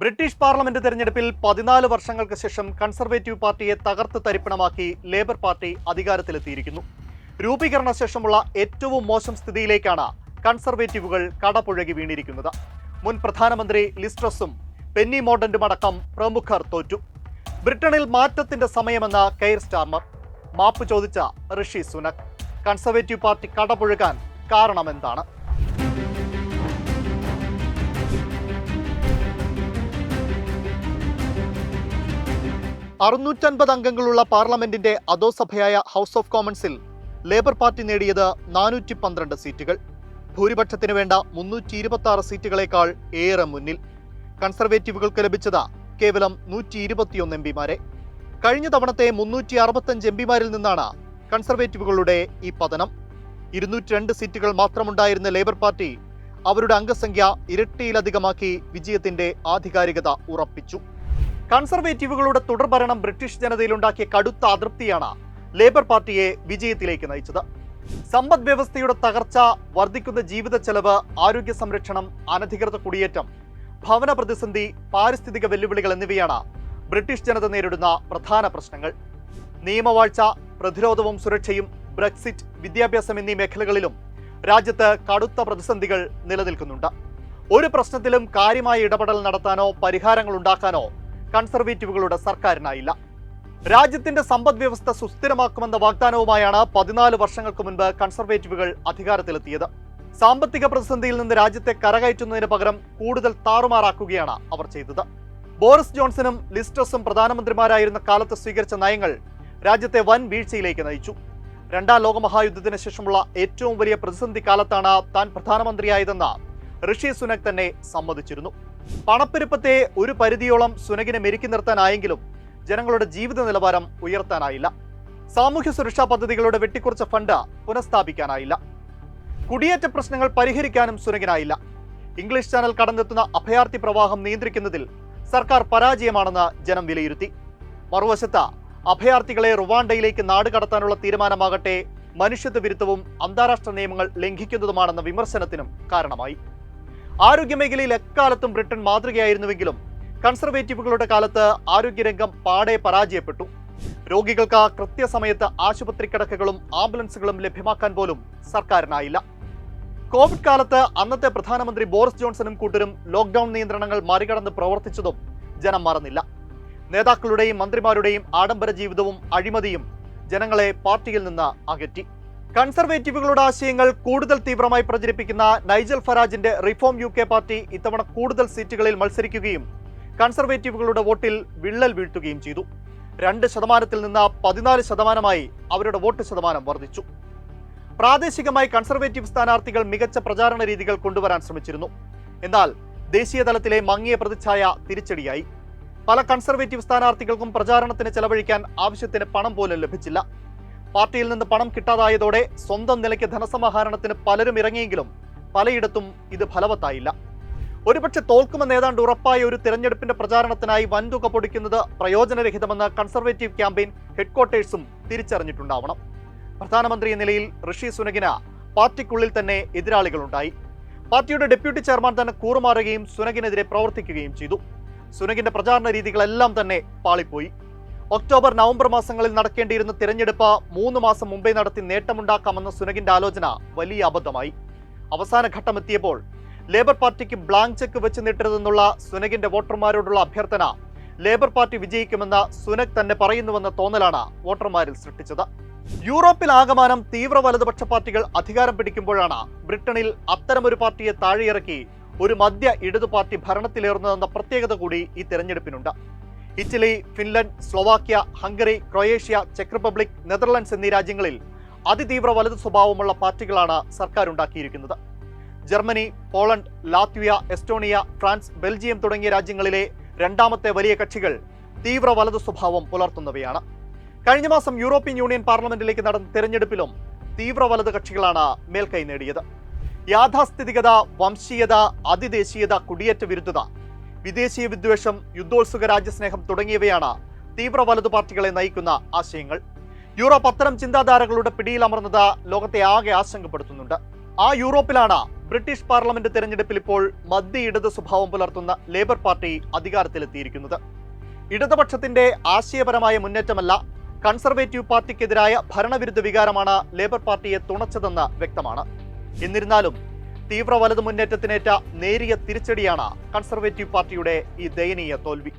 British parliament തെരഞ്ഞെടുപ്പിൽ പതിനാല് വർഷങ്ങൾക്ക് ശേഷം കൺസർവേറ്റീവ് പാർട്ടിയെ തകർത്ത് തരിപ്പണമാക്കി ലേബർ പാർട്ടി അധികാരത്തിലെത്തിയിരിക്കുന്നു. രൂപീകരണ ശേഷമുള്ള ഏറ്റവും മോശം സ്ഥിതിയിലേക്കാണ് കൺസർവേറ്റീവുകൾ കടപുഴകി വീണിരിക്കുന്നത്. മുൻ പ്രധാനമന്ത്രി ലിസ്ട്രസും പെന്നി മോഡന്റും അടക്കം പ്രമുഖർ തോറ്റു. ബ്രിട്ടനിൽ മാറ്റത്തിന്റെ സമയമെന്ന കെയർ സ്റ്റാർമർ. മാപ്പ് ചോദിച്ച ഋഷി സുനക് കൺസർവേറ്റീവ് പാർട്ടി കടപുഴകാൻ കാരണമെന്താണ്? അറുന്നൂറ്റൻപത് അംഗങ്ങളുള്ള പാർലമെന്റിന്റെ അധോസഭയായ ഹൗസ് ഓഫ് കോമൺസിൽ ലേബർ പാർട്ടി നേടിയത് നാനൂറ്റി പന്ത്രണ്ട് സീറ്റുകൾ. ഭൂരിപക്ഷത്തിന് വേണ്ട മുന്നൂറ്റി ഇരുപത്തി ആറ് സീറ്റുകളേക്കാൾ ഏറെ മുന്നിൽ. കൺസർവേറ്റീവുകൾക്ക് ലഭിച്ചത് കേവലം നൂറ്റി ഇരുപത്തിയൊന്ന് എം പിമാരെ. കഴിഞ്ഞ തവണത്തെ മുന്നൂറ്റി അറുപത്തഞ്ച് എം പിമാരിൽ നിന്നാണ് കൺസർവേറ്റീവുകളുടെ ഈ പതനം. ഇരുന്നൂറ്റി രണ്ട് സീറ്റുകൾ മാത്രമുണ്ടായിരുന്ന ലേബർ പാർട്ടി അവരുടെ അംഗസംഖ്യ ഇരട്ടിയിലധികമാക്കി വിജയത്തിന്റെ ആധികാരികത ഉറപ്പിച്ചു. കൺസർവേറ്റീവുകളുടെ തുടർഭരണം ബ്രിട്ടീഷ് ജനതയിലുണ്ടാക്കിയ കടുത്ത അതൃപ്തിയാണ് ലേബർ പാർട്ടിയെ വിജയത്തിലേക്ക് നയിച്ചത്. സമ്പദ് വ്യവസ്ഥയുടെ തകർച്ച വർദ്ധിക്കുന്ന ജീവിത ചെലവ് ആരോഗ്യ സംരക്ഷണം അനധികൃത കുടിയേറ്റം ഭവന പ്രതിസന്ധി പാരിസ്ഥിതിക വെല്ലുവിളികൾ എന്നിവയാണ് ബ്രിട്ടീഷ് ജനത നേരിടുന്ന പ്രധാന പ്രശ്നങ്ങൾ. നിയമവാഴ്ച പ്രതിരോധവും സുരക്ഷയും ബ്രെക്സിറ്റ് വിദ്യാഭ്യാസം എന്നീ മേഖലകളിലും രാജ്യത്ത് കടുത്ത പ്രതിസന്ധികൾ നിലനിൽക്കുന്നുണ്ട്. ഒരു പ്രശ്നത്തിലും കാര്യമായ ഇടപെടൽ നടത്താനോ പരിഹാരങ്ങൾ ഉണ്ടാക്കാനോ കൺസർവേറ്റീവുകളുടെ സർക്കാരിനായില്ല. രാജ്യത്തിന്റെ സമ്പദ് വ്യവസ്ഥ സുസ്ഥിരമാക്കുമെന്ന വാഗ്ദാനവുമായാണ് പതിനാല് വർഷങ്ങൾക്ക് മുൻപ് കൺസർവേറ്റീവുകൾ അധികാരത്തിലെത്തിയത്. സാമ്പത്തിക പ്രതിസന്ധിയിൽ നിന്ന് രാജ്യത്തെ കരകയറ്റുന്നതിന് പകരം കൂടുതൽ താറുമാറാക്കുകയാണ് അവർ ചെയ്തത്. ബോറിസ് ജോൺസണും ലിസ്റ്റസും പ്രധാനമന്ത്രിമാരായിരുന്ന കാലത്ത് സ്വീകരിച്ച നയങ്ങൾ രാജ്യത്തെ വൻ വീഴ്ചയിലേക്ക് നയിച്ചു. രണ്ടാം ലോകമഹായുദ്ധത്തിന് ശേഷമുള്ള ഏറ്റവും വലിയ പ്രതിസന്ധി കാലത്താണ് താൻ പ്രധാനമന്ത്രിയായതെന്ന് ഋഷി സുനക് തന്നെ സമ്മതിച്ചിരുന്നു. പണപ്പെരുപ്പത്തെ ഒരു പരിധിയോളം സുനകിനെ മെരുക്കി നിർത്താനായെങ്കിലും ജനങ്ങളുടെ ജീവിത നിലവാരം ഉയർത്താനായില്ല. സാമൂഹ്യ സുരക്ഷാ പദ്ധതികളുടെ വെട്ടിക്കുറച്ച ഫണ്ട് പുനഃസ്ഥാപിക്കാനായില്ല. കുടിയേറ്റ പ്രശ്നങ്ങൾ പരിഹരിക്കാനും സുനകിനായില്ല. ഇംഗ്ലീഷ് ചാനൽ കടന്നെത്തുന്ന അഭയാർത്ഥി പ്രവാഹം നിയന്ത്രിക്കുന്നതിൽ സർക്കാർ പരാജയമാണെന്ന് ജനം വിലയിരുത്തി. മറുവശത്ത് അഭയാർത്ഥികളെ റുവാണ്ടയിലേക്ക് നാട് കടത്താനുള്ള തീരുമാനമാകട്ടെ മനുഷ്യത്വ വിരുദ്ധവും അന്താരാഷ്ട്ര നിയമങ്ങൾ ലംഘിക്കുന്നതുമാണെന്ന വിമർശനത്തിനും കാരണമായി. ആരോഗ്യമേഖലയിൽ എക്കാലത്തും ബ്രിട്ടൻ മാതൃകയായിരുന്നുവെങ്കിലും കൺസർവേറ്റീവുകളുടെ കാലത്ത് ആരോഗ്യരംഗം പാടെ പരാജയപ്പെട്ടു. രോഗികൾക്ക് കൃത്യസമയത്ത് ആശുപത്രി കിടക്കകളും ആംബുലൻസുകളും ലഭ്യമാക്കാൻ പോലും സർക്കാരിനായില്ല. കോവിഡ് കാലത്ത് അന്നത്തെ പ്രധാനമന്ത്രി ബോറിസ് ജോൺസണും കൂട്ടരും ലോക്ക്ഡൌൺ നിയന്ത്രണങ്ങൾ മറികടന്ന് പ്രവർത്തിച്ചതും ജനം മറന്നില്ല. നേതാക്കളുടെയും മന്ത്രിമാരുടെയും ആഡംബര ജീവിതവും അഴിമതിയും ജനങ്ങളെ പാർട്ടിയിൽ നിന്ന് അകറ്റി. കൺസർവേറ്റീവുകളുടെ ആശയങ്ങൾ കൂടുതൽ തീവ്രമായി പ്രചരിപ്പിക്കുന്ന നൈജൽ ഫറാജിന്റെ റിഫോം യു കെ പാർട്ടി ഇത്തവണ കൂടുതൽ സീറ്റുകളിൽ മത്സരിക്കുകയും കൺസർവേറ്റീവുകളുടെ വോട്ടിൽ വിള്ളൽ വീഴ്ത്തുകയും ചെയ്തു. രണ്ട് ശതമാനത്തിൽ നിന്ന് പതിനാല് ശതമാനമായി അവരുടെ വോട്ട് ശതമാനം വർദ്ധിച്ചു. പ്രാദേശികമായി കൺസർവേറ്റീവ് സ്ഥാനാർത്ഥികൾ മികച്ച പ്രചാരണ രീതികൾ കൊണ്ടുവരാൻ ശ്രമിച്ചിരുന്നു. എന്നാൽ ദേശീയ തലത്തിലെ മങ്ങിയ പ്രതിച്ഛായ തിരിച്ചടിയായി. പല കൺസർവേറ്റീവ് സ്ഥാനാർത്ഥികൾക്കും പ്രചാരണത്തിന് ചെലവഴിക്കാൻ ആവശ്യത്തിന് പണം പോലും ലഭിച്ചില്ല. പാർട്ടിയിൽ നിന്ന് പണം കിട്ടാതായതോടെ സ്വന്തം നിലയ്ക്ക് ധനസമാഹരണത്തിന് പലരും ഇറങ്ങിയെങ്കിലും പലയിടത്തും ഇത് ഫലവത്തായില്ല. ഒരുപക്ഷെ തോൽക്കുമെന്ന് ഏതാണ്ട് ഉറപ്പായ ഒരു തിരഞ്ഞെടുപ്പിന്റെ പ്രചാരണത്തിനായി വൻതുക പൊടിക്കുന്നത് പ്രയോജനരഹിതമെന്ന് കൺസർവേറ്റീവ് ക്യാമ്പയിൻ ഹെഡ്ക്വാർട്ടേഴ്സും തിരിച്ചറിഞ്ഞിട്ടുണ്ടാവണം. പ്രധാനമന്ത്രി എന്ന നിലയിൽ ഋഷി സുനഗിന പാർട്ടിക്കുള്ളിൽ തന്നെ എതിരാളികളുണ്ടായി. പാർട്ടിയുടെ ഡെപ്യൂട്ടി ചെയർമാൻ തന്നെ കൂറുമാറുകയും സുനഗിനെതിരെ പ്രവർത്തിക്കുകയും ചെയ്തു. സുനഗിന്റെ പ്രചാരണ രീതികളെല്ലാം തന്നെ പാളിപ്പോയി. ഒക്ടോബർ നവംബർ മാസങ്ങളിൽ നടക്കേണ്ടിയിരുന്ന തിരഞ്ഞെടുപ്പ് മൂന്ന് മാസം മുമ്പേ നടത്തി നേട്ടമുണ്ടാക്കാമെന്ന സുനകിന്റെ ആലോചന വലിയ അബദ്ധമായി. അവസാന ഘട്ടമെത്തിയപ്പോൾ ലേബർ പാർട്ടിക്ക് ബ്ലാങ്ക് ചെക്ക് വെച്ച് നീട്ടരുതെന്നുള്ള സുനകിന്റെ വോട്ടർമാരോടുള്ള അഭ്യർത്ഥന ലേബർ പാർട്ടി വിജയിക്കുമെന്ന സുനക് തന്നെ പറയുന്നുവെന്ന തോന്നലാണ് വോട്ടർമാരിൽ സൃഷ്ടിച്ചത്. യൂറോപ്പിൽ ആകമാനം തീവ്ര വലതുപക്ഷ പാർട്ടികൾ അധികാരം പിടിക്കുമ്പോഴാണ് ബ്രിട്ടനിൽ അത്തരമൊരു പാർട്ടിയെ താഴെയിറക്കി ഒരു മധ്യ ഇടതു പാർട്ടി ഭരണത്തിലേറുന്നതെന്ന പ്രത്യേകത കൂടി ഈ തെരഞ്ഞെടുപ്പിനുണ്ട്. Italy Finland Slovakia Hungary Croatia check Republic Netherlands എന്നീ രാജ്യങ്ങളിൽ അതിതീവ്ര വലതു സ്വഭാവമുള്ള പാർട്ടികളാണ് സർക്കാർ ഉണ്ടാക്കിയിരിക്കുന്നത് Germany Poland Latvia Estonia France Belgium തുടങ്ങിയ രാജ്യങ്ങളിലെ രണ്ടാമത്തെ വലിയ കക്ഷികൾ തീവ്ര വലതു സ്വഭാവം പുലർത്തുന്നവയാണ്. കഴിഞ്ഞ മാസം യൂറോപ്യൻ യൂണിയൻ പാർലമെന്റിലേക്ക് നടന്ന തെരഞ്ഞെടുപ്പിലും തീവ്ര വലത് കക്ഷികളാണ് മേൽക്കൈ നേടിയത്. യാഥാസ്ഥിതികത വംശീയത അതിദേശീയത കുടിയേറ്റ വിരുദ്ധത വിദേശീയ വിദ്വേഷം യുദ്ധോത്സുക രാജ്യസ്നേഹം തുടങ്ങിയവയാണ് തീവ്ര വലതു പാർട്ടികളെ നയിക്കുന്ന ആശയങ്ങൾ. യൂറോപ്പ് അത്തരം ചിന്താധാരകളുടെ പിടിയിലമർന്നത് ലോകത്തെ ആകെ ആശങ്കപ്പെടുത്തുന്നുണ്ട്. ആ യൂറോപ്പിലാണ് ബ്രിട്ടീഷ് പാർലമെന്റ് തെരഞ്ഞെടുപ്പിൽ ഇപ്പോൾ മധ്യ ഇടത് സ്വഭാവം പുലർത്തുന്ന ലേബർ പാർട്ടി അധികാരത്തിലെത്തിയിരിക്കുന്നത്. ഇടതുപക്ഷത്തിന്റെ ആശയപരമായ മുന്നേറ്റമല്ല കൺസർവേറ്റീവ് പാർട്ടിക്കെതിരായ ഭരണവിരുദ്ധ വികാരമാണ് ലേബർ പാർട്ടിയെ തുണച്ചതെന്ന് വ്യക്തമാണ്. എന്നിരുന്നാലും തീവ്ര വലതു മുന്നേറ്റത്തിനേറ്റ നേരിയ തിരിച്ചടിയാണ് കൺസർവേറ്റീവ് പാർട്ടിയുടെ ഈ ദയനീയ തോൽവി.